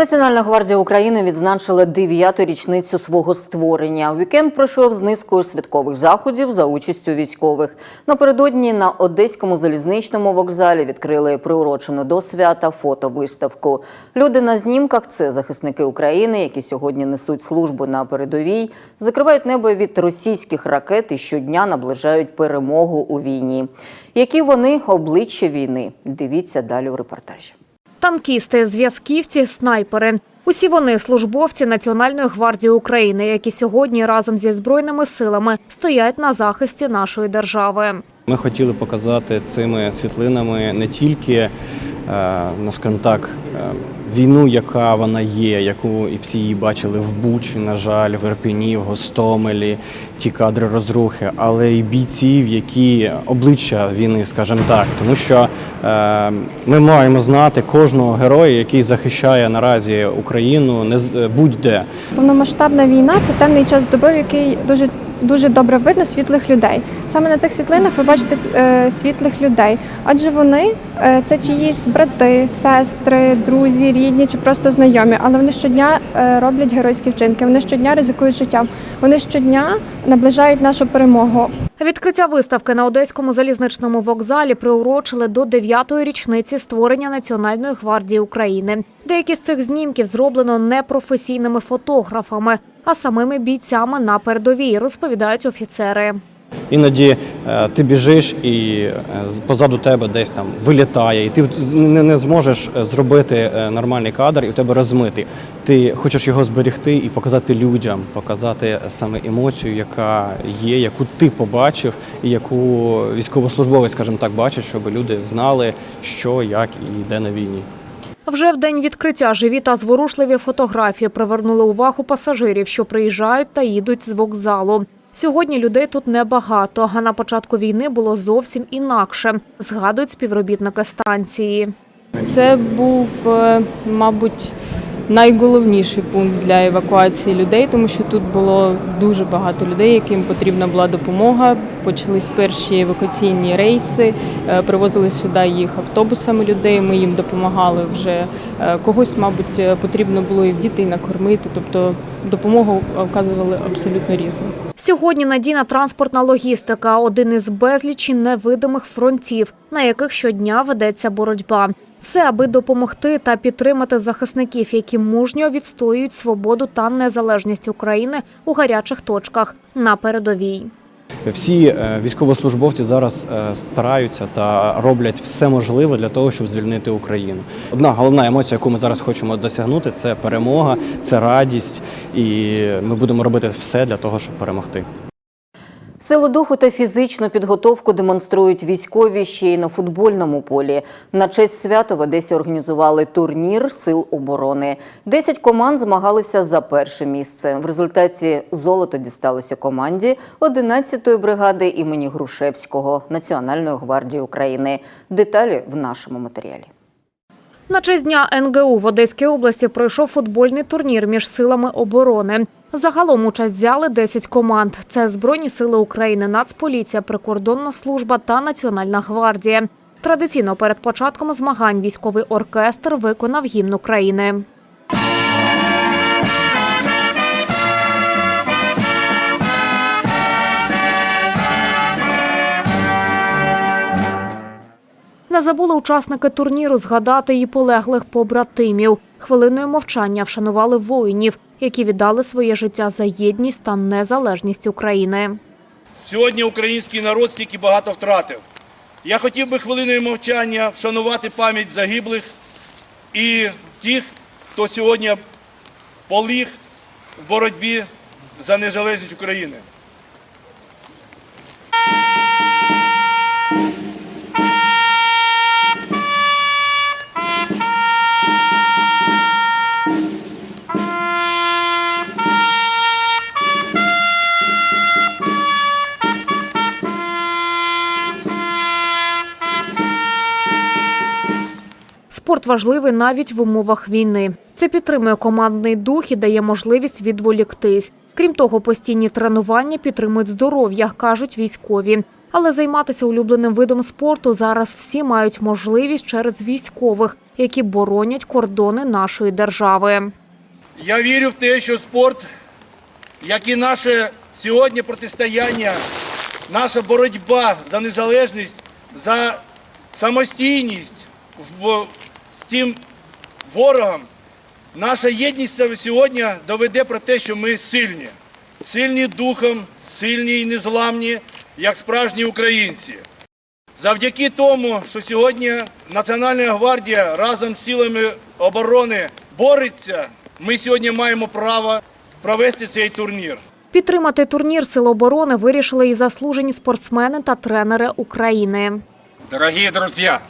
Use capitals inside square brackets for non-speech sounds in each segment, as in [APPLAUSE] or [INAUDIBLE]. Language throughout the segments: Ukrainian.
Національна гвардія України відзначила дев'яту річницю свого створення. Вікенд пройшов з низкою святкових заходів за участю військових. Напередодні на одеському залізничному вокзалі відкрили приурочену до свята фотовиставку. Люди на знімках це захисники України, які сьогодні несуть службу на передовій, закривають небо від російських ракет і щодня наближають перемогу у війні. Які вони обличчя війни? Дивіться далі у репортажі. Танкісти, зв'язківці, снайпери. Усі вони службовці Національної гвардії України, які сьогодні разом зі збройними силами стоять на захисті нашої держави. Ми хотіли показати цими світлинами не тільки, е, ну скажімо так, е, війну, яка вона є, яку і всі її бачили в Бучі, на жаль, в Ірпіні, в Гостомелі, ті кадри розрухи, але й бійців, які обличчя війни, скажімо так, тому що е, ми маємо знати кожного героя, який захищає наразі Україну, не е, будь-де. Повномасштабна війна це темний час доби, який дуже дуже добре видно світлих людей. Саме на цих світлинах ви бачите е, світлих людей, адже вони е, це чиїсь брати, сестри, друзі, рідні чи просто знайомі. Але вони щодня е, роблять геройські вчинки. Вони щодня ризикують життям. Вони щодня наближають нашу перемогу. Відкриття виставки на одеському залізничному вокзалі приурочили до 9-ї річниці створення Національної гвардії України. Деякі з цих знімків зроблено непрофесійними фотографами, а самими бійцями на передовій, розповідають офіцери. Іноді е, ти біжиш і е, позаду тебе десь там вилітає, і ти не, не зможеш е, зробити нормальний кадр, і у тебе розмитий. Ти хочеш його зберегти і показати людям, показати саме емоцію, яка є, яку ти побачив, і яку військовослужбовець, скажімо так, бачить, щоб люди знали, що, як і де на війні. Вже в день відкриття живі та зворушливі фотографії привернули увагу пасажирів, що приїжджають та їдуть з вокзалу. Сьогодні людей тут небагато, а на початку війни було зовсім інакше, згадують співробітники станції. Це був, е, мабуть, найголовніший пункт для евакуації людей, тому що тут було дуже багато людей, яким потрібна була допомога. Почались перші евакуаційні рейси, е, привозили сюди їх автобусами людей. Ми їм допомагали вже е, когось, мабуть, е, потрібно було і в дітей накормити. Тобто допомогу оказували абсолютно різну. Сьогодні надійна транспортна логістика один із безлічі невидимих фронтів, на яких щодня ведеться боротьба. Все, аби допомогти та підтримати захисників, які мужньо відстоюють свободу та незалежність України у гарячих точках на передовій. Всі е, військовослужбовці зараз е, стараються та роблять все можливе для того, щоб звільнити Україну. Одна головна емоція, яку ми зараз хочемо досягнути, це перемога, це радість, і ми будемо робити все для того, щоб перемогти. Силу духу та фізичну підготовку демонструють військові ще й на футбольному полі. На честь свята в Одесі організували турнір сил оборони. Десять команд змагалися за перше місце. В результаті золото дісталося команді 11-ї бригади імені Грушевського Національної гвардії України. Деталі в нашому матеріалі. На честь дня НГУ в Одеській області пройшов футбольний турнір між силами оборони. Загалом участь взяли 10 команд. Це Збройні сили України, Нацполіція, Прикордонна служба та Національна гвардія. Традиційно перед початком змагань військовий оркестр виконав гімн України. Не забули учасники турніру згадати і полеглих побратимів. Хвилиною мовчання вшанували воїнів, які віддали своє життя за єдність та незалежність України. Сьогодні український народ стільки багато втратив. Я хотів би хвилиною мовчання вшанувати пам'ять загиблих і тих, хто сьогодні поліг в боротьбі за незалежність України. Спорт важливий навіть в умовах війни. Це підтримує командний дух і дає можливість відволіктись. Крім того, постійні тренування підтримують здоров'я, кажуть військові. Але займатися улюбленим видом спорту зараз всі мають можливість через військових, які боронять кордони нашої держави. Я вірю в те, що спорт, як і наше сьогодні протистояння, наша боротьба за незалежність, за самостійність в- з тим ворогом, наша єдність сьогодні доведе про те, що ми сильні. Сильні духом, сильні і незламні, як справжні українці. Завдяки тому, що сьогодні Національна гвардія разом з силами оборони бореться, ми сьогодні маємо право провести цей турнір. Підтримати турнір Сил оборони вирішили і заслужені спортсмени та тренери України. Дорогие друзья,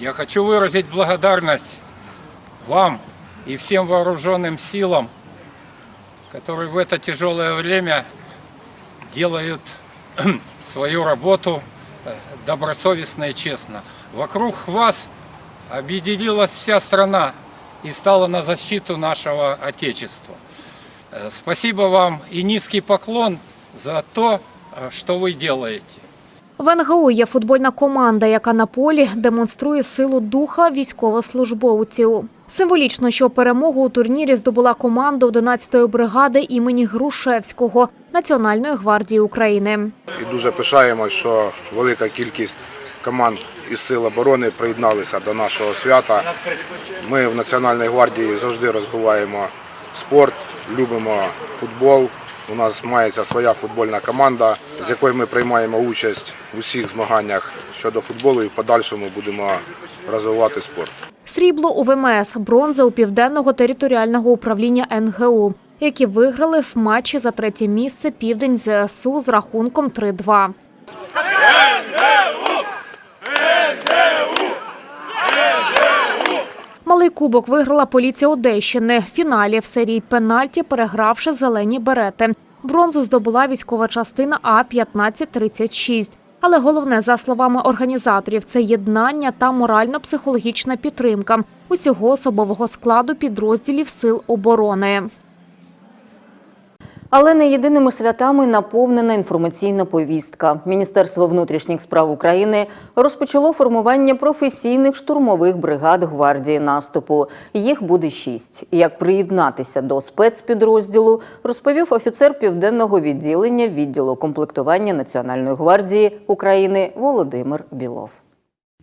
я хочу выразить благодарность вам и всем вооруженным силам, которые в это тяжелое время делают [CLEARS THROAT] свою работу э, добросовестно и честно. Вокруг вас объединилась вся страна и стала на защиту нашего Отечества. Э, Спасибо вам и низкий поклон за то, э, что вы делаете. В НГУ є футбольна команда, яка на полі демонструє силу духа військовослужбовців. Символічно, що перемогу у турнірі здобула команда 11-ї бригади імені Грушевського Національної гвардії України. і дуже пишаємось, що велика кількість команд із сил оборони приєдналися до нашого свята. Ми в Національній гвардії завжди розвиваємо спорт, любимо футбол. У нас мається своя футбольна команда, з якою ми приймаємо участь в усіх змаганнях щодо футболу і в подальшому будемо розвивати спорт. Срібло у ВМС, бронза у південного територіального управління НГУ, які виграли в матчі за третє місце південь ЗСУ з рахунком 3-2. Малий кубок виграла поліція Одещини. В фіналі в серії пенальті перегравши зелені берети. Бронзу здобула військова частина А 1536 Але головне, за словами організаторів, це єднання та морально-психологічна підтримка усього особового складу підрозділів сил оборони. Але не єдиними святами наповнена інформаційна повістка. Міністерство внутрішніх справ України розпочало формування професійних штурмових бригад гвардії наступу. Їх буде шість. Як приєднатися до спецпідрозділу, розповів офіцер південного відділення відділу комплектування Національної гвардії України Володимир Білов.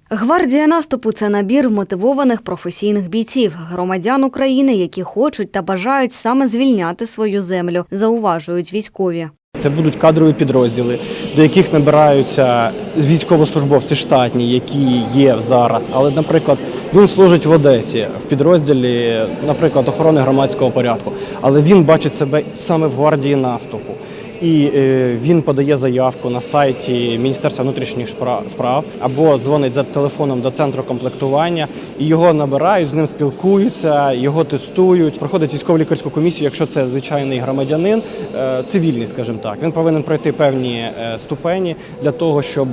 Гвардія наступу це набір мотивованих професійних бійців, громадян України, які хочуть та бажають саме звільняти свою землю, зауважують військові. Це будуть кадрові підрозділи, до яких набираються військовослужбовці штатні, які є зараз. Але, наприклад, він служить в Одесі в підрозділі, наприклад, охорони громадського порядку. Але він бачить себе саме в гвардії наступу. І е, він подає заявку на сайті Міністерства внутрішніх спра- справ або дзвонить за телефоном до центру комплектування, і його набирають, з ним спілкуються, його тестують, проходить військово лікарську комісію, якщо це звичайний громадянин, е, цивільний, скажімо так. Він повинен пройти певні е, ступені для того, щоб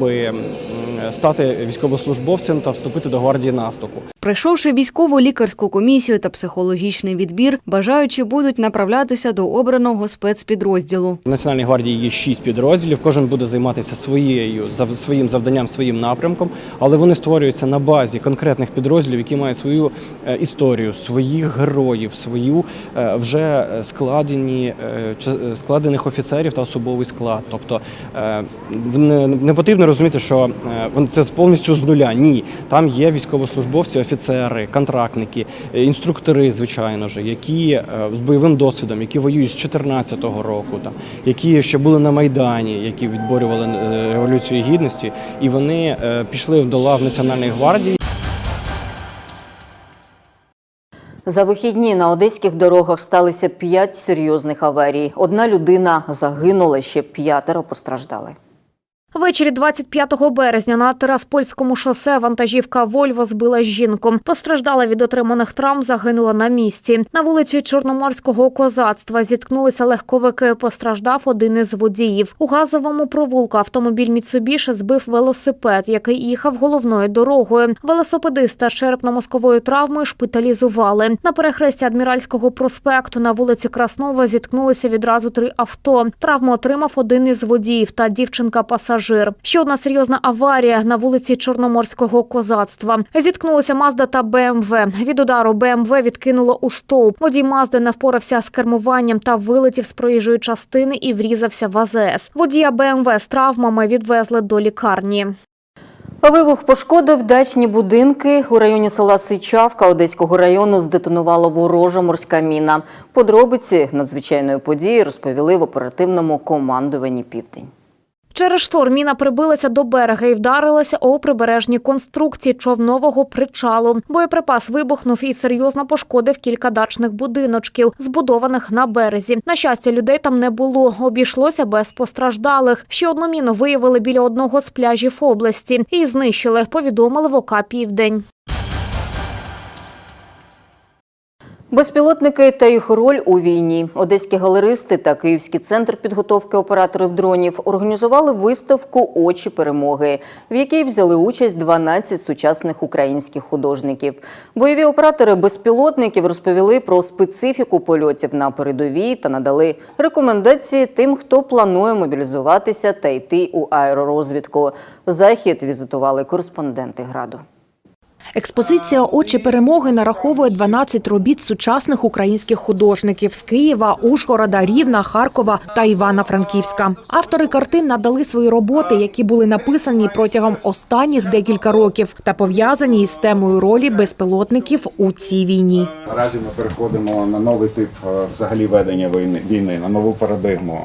стати військовослужбовцем та вступити до гвардії наступу. Пройшовши військову лікарську комісію та психологічний відбір, бажаючі будуть направлятися до обраного спецпідрозділу. В Національній гвардії є шість підрозділів. Кожен буде займатися своєю своїм завданням, своїм напрямком, але вони створюються на базі конкретних підрозділів, які мають свою е, історію, своїх героїв, свою е, вже складені е, складених офіцерів та особовий склад. Тобто не, потрібно розуміти, що це повністю з нуля. Ні, там є військовослужбовці, офіцери, контрактники, е, інструктори, звичайно ж, які е, з бойовим досвідом, які воюють з 2014 року, там, які ще були на Майдані, які відборювали е, революцію гідності, і вони пішли до лав Національної гвардії. За вихідні на одеських дорогах сталися п'ять серйозних аварій. Одна людина загинула, ще п'ятеро постраждали. Ввечері 25 березня на Тираспольському шосе вантажівка Вольво збила жінку. Постраждала від отриманих травм, загинула на місці. На вулиці Чорноморського козацтва зіткнулися легковики. Постраждав один із водіїв. У газовому провулку автомобіль Міцубіші збив велосипед, який їхав головною дорогою. Велосипедиста з черепно-мозковою травмою шпиталізували. На перехресті Адміральського проспекту на вулиці Краснова зіткнулися відразу три авто. Травму отримав один із водіїв та дівчинка-пасажир. Пасажир. Ще одна серйозна аварія на вулиці Чорноморського козацтва. Зіткнулися Мазда та БМВ. Від удару БМВ відкинуло у стовп. Водій Мазди не впорався з кермуванням та вилетів з проїжджої частини і врізався в АЗС. Водія БМВ з травмами відвезли до лікарні. Вибух пошкодив дачні будинки. У районі села Сичавка Одеського району здетонувала ворожа морська міна. Подробиці надзвичайної події розповіли в оперативному командуванні «Південь». Через шторм міна прибилася до берега і вдарилася у прибережні конструкції човнового причалу. Боєприпас вибухнув і серйозно пошкодив кілька дачних будиночків, збудованих на березі. На щастя, людей там не було. Обійшлося без постраждалих. Ще одну міну виявили біля одного з пляжів області і знищили. Повідомили в ОК «Південь». Безпілотники та їх роль у війні. Одеські галеристи та Київський центр підготовки операторів дронів організували виставку Очі перемоги, в якій взяли участь 12 сучасних українських художників. Бойові оператори безпілотників розповіли про специфіку польотів на передовій та надали рекомендації тим, хто планує мобілізуватися та йти у аеророзвідку. Захід візитували кореспонденти граду. Експозиція Очі перемоги нараховує 12 робіт сучасних українських художників з Києва, Ужгорода, Рівна, Харкова та Івано-Франківська. Автори картин надали свої роботи, які були написані протягом останніх декілька років та пов'язані із темою ролі безпілотників у цій війні. Наразі ми переходимо на новий тип е, взагалі ведення війни, війни на нову парадигму,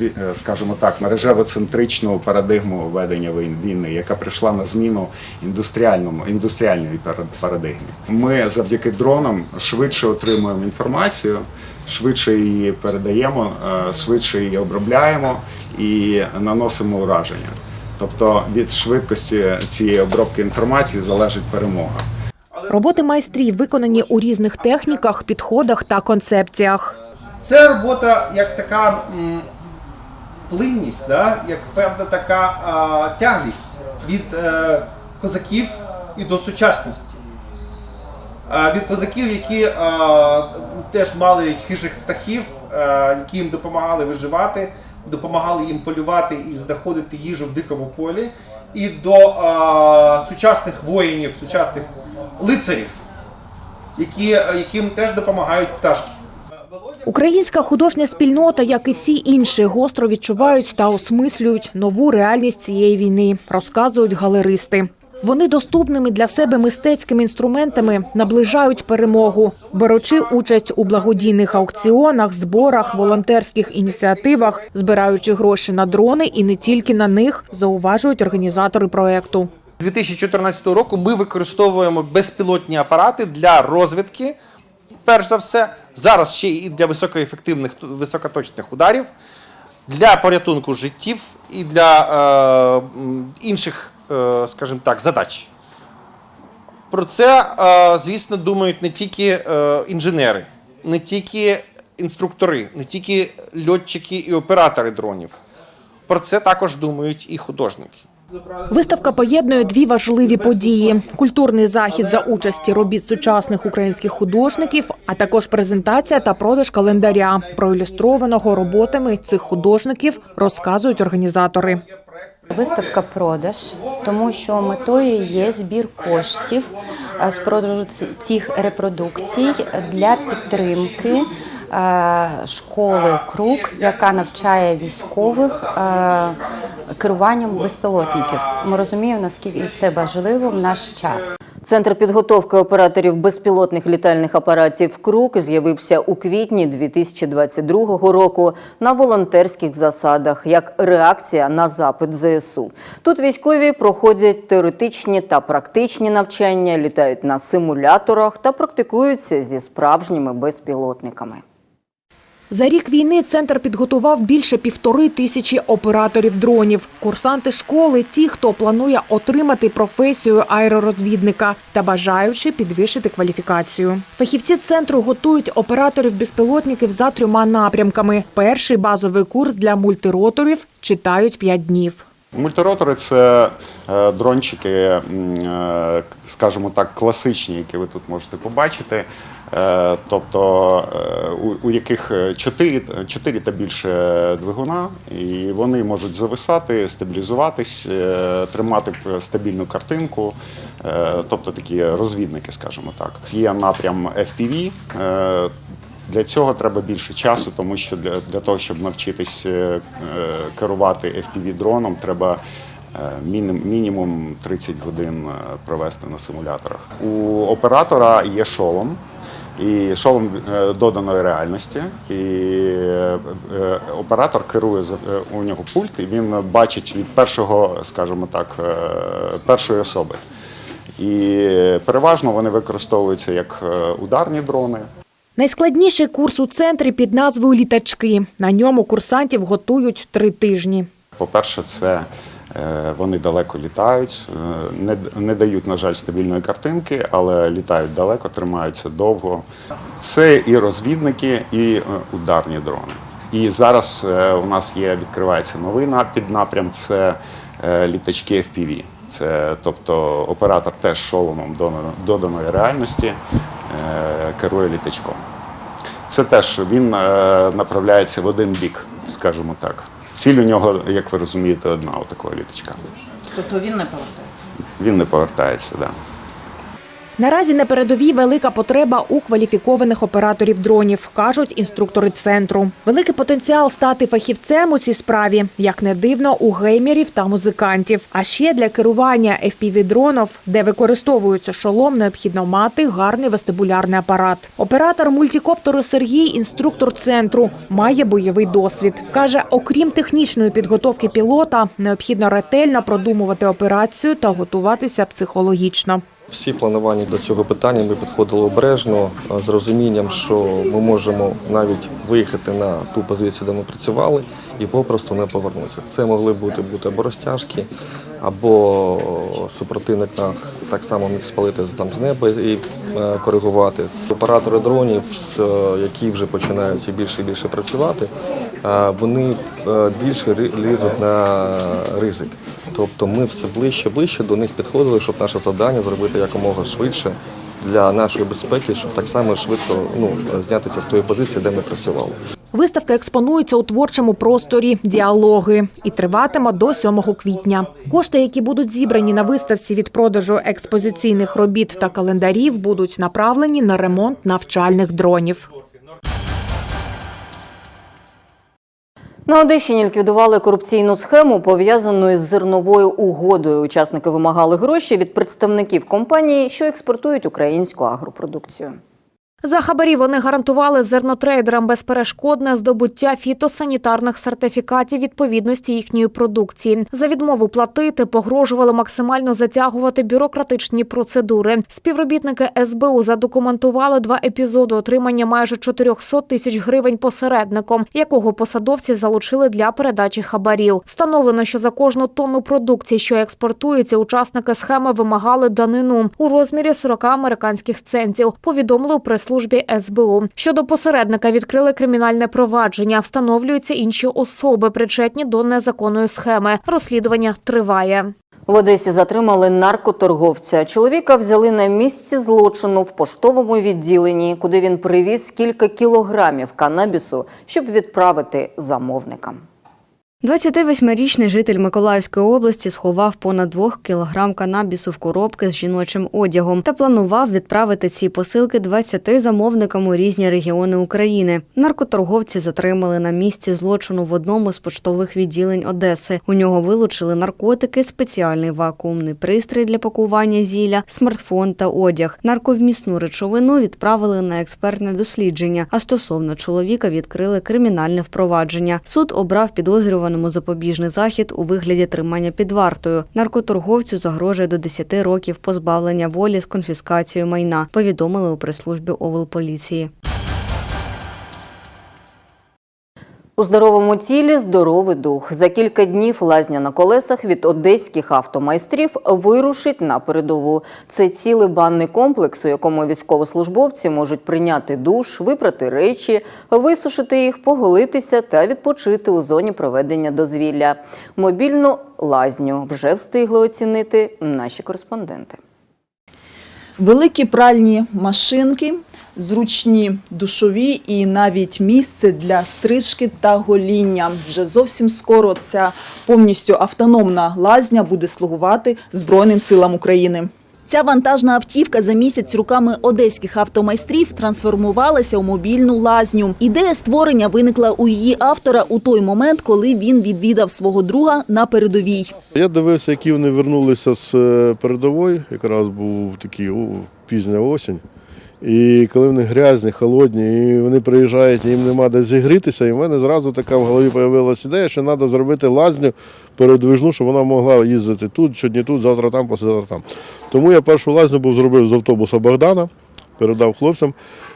е, е, скажімо так, мережево-центричну парадигму ведення війни, яка прийшла на зміну індустріальному індустріальної пара- парадигмі. Ми завдяки дронам швидше отримуємо інформацію, швидше її передаємо, е, швидше її обробляємо і наносимо ураження. Тобто від швидкості цієї обробки інформації залежить перемога. Роботи майстрів виконані у різних техніках, підходах та концепціях. Це робота як така м, плинність, да? як певна така а, тяглість від е, козаків і до сучасності. Від козаків, які теж мали хижих птахів, які їм допомагали виживати, допомагали їм полювати і знаходити їжу в дикому полі, і до сучасних воїнів, сучасних лицарів, які, яким теж допомагають пташки. Українська художня спільнота, як і всі інші, гостро відчувають та осмислюють нову реальність цієї війни, розказують галеристи. Вони доступними для себе мистецькими інструментами наближають перемогу, беручи участь у благодійних аукціонах, зборах, волонтерських ініціативах, збираючи гроші на дрони і не тільки на них, зауважують організатори проекту. 2014 року ми використовуємо безпілотні апарати для розвідки, перш за все, зараз ще і для високоефективних високоточних ударів, для порятунку життів і для е, інших, скажімо так, задач. Про це, е, звісно, думають не тільки е, інженери, не тільки інструктори, не тільки льотчики і оператори дронів. Про це також думають і художники. Виставка поєднує дві важливі події: культурний захід за участі робіт сучасних українських художників, а також презентація та продаж календаря, проілюстрованого роботами цих художників, розказують організатори. Виставка продаж, тому що метою є збір коштів е, з продажу цих репродукцій для підтримки е, школи Круг, яка навчає військових е, керуванням безпілотників. Ми розуміємо, наскільки це важливо в наш час. Центр підготовки операторів безпілотних літальних апаратів «Крук» з'явився у квітні 2022 року на волонтерських засадах як реакція на запит ЗСУ. Тут військові проходять теоретичні та практичні навчання, літають на симуляторах та практикуються зі справжніми безпілотниками. За рік війни центр підготував більше півтори тисячі операторів дронів. Курсанти школи, ті, хто планує отримати професію аеророзвідника та бажаючи підвищити кваліфікацію. Фахівці центру готують операторів безпілотників за трьома напрямками. Перший базовий курс для мультироторів читають п'ять днів. Мультиротори це е, дрончики, е, скажімо так, класичні, які ви тут можете побачити. Е, тобто е, у, яких 4, 4 та більше двигуна, і вони можуть зависати, стабілізуватись, е, тримати стабільну картинку, е, тобто такі розвідники, скажімо так. Є напрям FPV. е, Для цього треба більше часу, тому що для, для того, щоб навчитись е, е, керувати FPV-дроном, треба е, мінім- мінімум 30 годин е, провести на симуляторах. У оператора є шолом. І шолом е, доданої реальності, і е, е, оператор керує у нього пульт, і він бачить від першого, скажімо так, першої особи. І переважно вони використовуються як ударні дрони. Найскладніший курс у центрі під назвою Літачки. На ньому курсантів готують три тижні. По-перше, це е, вони далеко літають, е, не, не дають, на жаль, стабільної картинки, але літають далеко, тримаються довго. Це і розвідники, і е, ударні дрони. І зараз е, у нас є, відкривається новий на- піднапрям це е, літачки FPV. Це тобто оператор теж шоломом додано- доданої реальності е, керує літачком. Це теж він е, направляється в один бік, скажімо так. Ціль у нього, як ви розумієте, одна отакого такого літачка. Тобто він не повертається? Він не повертається, да. Наразі на передовій велика потреба у кваліфікованих операторів дронів, кажуть інструктори центру. Великий потенціал стати фахівцем у цій справі, як не дивно, у геймерів та музикантів. А ще для керування FPV-дронів, де використовується шолом, необхідно мати гарний вестибулярний апарат. Оператор мультикоптеру Сергій, інструктор центру, має бойовий досвід. каже, окрім технічної підготовки пілота, необхідно ретельно продумувати операцію та готуватися психологічно. Всі планування до цього питання ми підходили обережно з розумінням, що ми можемо навіть виїхати на ту позицію, де ми працювали, і попросту не повернутися. Це могли бути бути або розтяжки, або супротивник так само міг спалити там з неба і е, коригувати. Оператори дронів, е, які вже починають більше і більше працювати, е, вони е, більше лізуть на ризик. Тобто ми все ближче ближче до них підходили, щоб наше завдання зробити якомога швидше для нашої безпеки, щоб так само швидко ну, знятися з тої позиції, де ми працювали. Виставка експонується у творчому просторі діалоги і триватиме до 7 квітня. Кошти, які будуть зібрані на виставці від продажу експозиційних робіт та календарів, будуть направлені на ремонт навчальних дронів. На Одещині ліквідували корупційну схему, пов'язану із зерновою угодою. Учасники вимагали гроші від представників компанії, що експортують українську агропродукцію. За хабарі вони гарантували зернотрейдерам безперешкодне здобуття фітосанітарних сертифікатів відповідності їхньої продукції. За відмову платити погрожували максимально затягувати бюрократичні процедури. Співробітники СБУ задокументували два епізоди отримання майже 400 тисяч гривень посередником, якого посадовці залучили для передачі хабарів. Встановлено, що за кожну тонну продукції, що експортується, учасники схеми вимагали данину у розмірі 40 американських центів. Повідомили у прес-службі СБУ. Щодо посередника відкрили кримінальне провадження. Встановлюються інші особи, причетні до незаконної схеми. Розслідування триває. В Одесі затримали наркоторговця. Чоловіка взяли на місці злочину в поштовому відділенні, куди він привіз кілька кілограмів канабісу, щоб відправити замовникам. 28-річний житель Миколаївської області сховав понад 2 кілограм канабісу в коробки з жіночим одягом та планував відправити ці посилки 20 замовникам у різні регіони України. Наркоторговці затримали на місці злочину в одному з поштових відділень Одеси. У нього вилучили наркотики, спеціальний вакуумний пристрій для пакування зілля, смартфон та одяг. Нарковмісну речовину відправили на експертне дослідження. А стосовно чоловіка відкрили кримінальне впровадження. Суд обрав підозрюваному запобіжний захід у вигляді тримання під вартою. Наркоторговцю загрожує до 10 років позбавлення волі з конфіскацією майна. Повідомили у прес-службі поліції. У здоровому тілі здоровий дух. За кілька днів лазня на колесах від одеських автомайстрів вирушить на передову. Це цілий банний комплекс, у якому військовослужбовці можуть прийняти душ, випрати речі, висушити їх, поголитися та відпочити у зоні проведення дозвілля. Мобільну лазню вже встигли оцінити наші кореспонденти. великі пральні машинки, зручні душові і навіть місце для стрижки та гоління. Вже зовсім скоро ця повністю автономна лазня буде слугувати Збройним силам України. Ця вантажна автівка за місяць руками одеських автомайстрів трансформувалася у мобільну лазню. Ідея створення виникла у її автора у той момент, коли він відвідав свого друга на передовій. Я дивився, які вони вернулися з е, передової. Якраз був такий пізня осінь. І коли вони грязні, холодні, і вони приїжджають, і їм нема де зігрітися, і в мене зразу така в голові з'явилася ідея, що треба зробити лазню передвижну, щоб вона могла їздити тут, сьогодні тут, завтра там, послезавтра там. Тому я першу лазню був зробив з автобуса Богдана, передав хлопцям.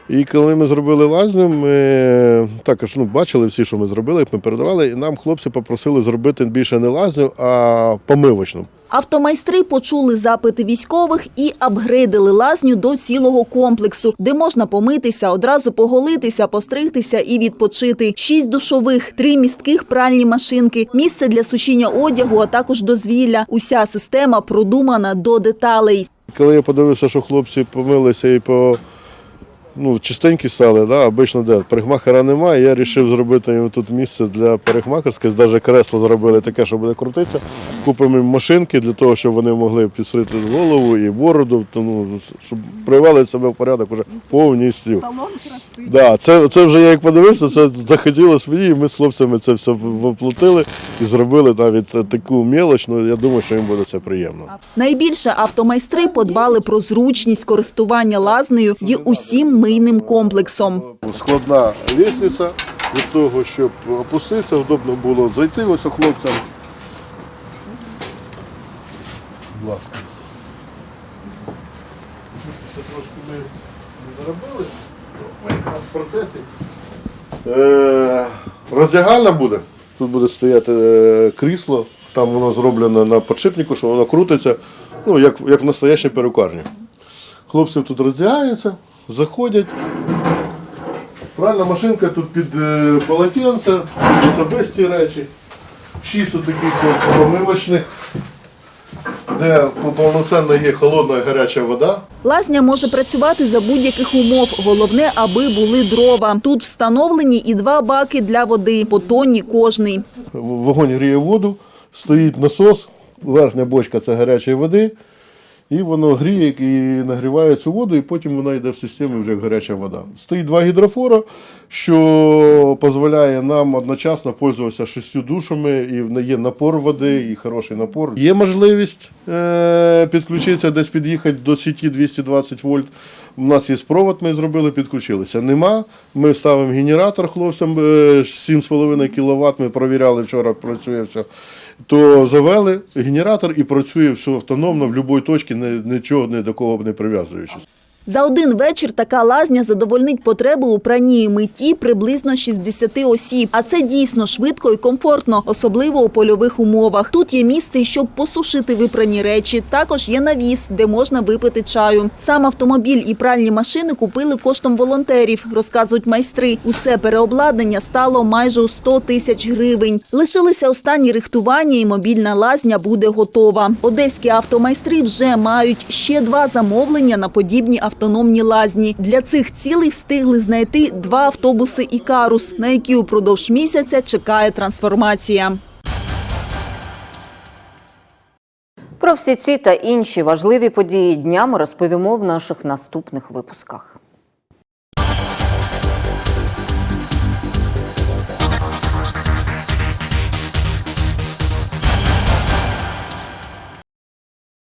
І коли ми зробили лазню, ми також ну, бачили всі, що ми зробили, як ми передавали, і нам хлопці попросили зробити більше не лазню, а помивочну. Автомайстри почули запити військових і апгрейдили лазню до цілого комплексу, де можна помитися, одразу поголитися, постригтися і відпочити. Шість душових, три містких пральні машинки, місце для сушіння одягу, а також дозвілля. Уся система продумана до деталей. Коли я подивився, що хлопці помилися і по ну, чистенькі стали, да, обично де парикмахера немає, я вирішив зробити їм тут місце для парикмахерських, навіть кресло зробили таке, що буде крутитися. Купимо їм машинки для того, щоб вони могли підстрити голову і бороду, то, ну, щоб привели себе в порядок вже повністю. Да, це, це вже я як подивився, це захотілося мені, і ми з хлопцями це все воплотили і зробили навіть таку мелоч, ну я думаю, що їм буде це приємно. Найбільше автомайстри подбали про зручність користування лазнею і усім мийним комплексом. Складна лісниця для того, щоб опуститися, удобно було зайти ось хлопцям. Будь ласка. Ще трошки ми не заробили, ми якраз в процесі. Е, роздягальна буде. Тут буде стояти е, крісло, там воно зроблено на підшипнику, що воно крутиться, ну, як, як в настоящій перукарні. Хлопці тут роздягаються, заходять. Пральна машинка тут під е, полотенце, особисті речі. Шість таких помивочних, де повноцінно є холодна і гаряча вода. Лазня може працювати за будь-яких умов. Головне, аби були дрова. Тут встановлені і два баки для води, по тонні кожний. Вогонь гріє воду, стоїть насос, верхня бочка це гарячої води. І воно гріє і нагріває цю воду, і потім вона йде в системі вже як гаряча вода. Стоїть два гідрофора, що дозволяє нам одночасно пользуватися шістю душами, і є напор води, і хороший напор. Є можливість е- підключитися, десь під'їхати до сіті 220 вольт. У нас є провод, ми зробили, підключилися. Нема. Ми ставимо генератор хлопцям е, 7,5 кВт. Ми провіряли вчора, працює все. То завели генератор і працює все автономно в будь-якій точці, ні- нічого ні до кого не прив'язуючись. За один вечір така лазня задовольнить потребу у пранні і митті приблизно 60 осіб. А це дійсно швидко і комфортно, особливо у польових умовах. Тут є місце, щоб посушити випрані речі. Також є навіс, де можна випити чаю. Сам автомобіль і пральні машини купили коштом волонтерів, розказують майстри. Усе переобладнання стало майже у 100 тисяч гривень. Лишилися останні рихтування, і мобільна лазня буде готова. Одеські автомайстри вже мають ще два замовлення на подібні автономні лазні. Для цих цілей встигли знайти два автобуси і карус, на які упродовж місяця чекає трансформація. Про всі ці та інші важливі події дня ми розповімо в наших наступних випусках.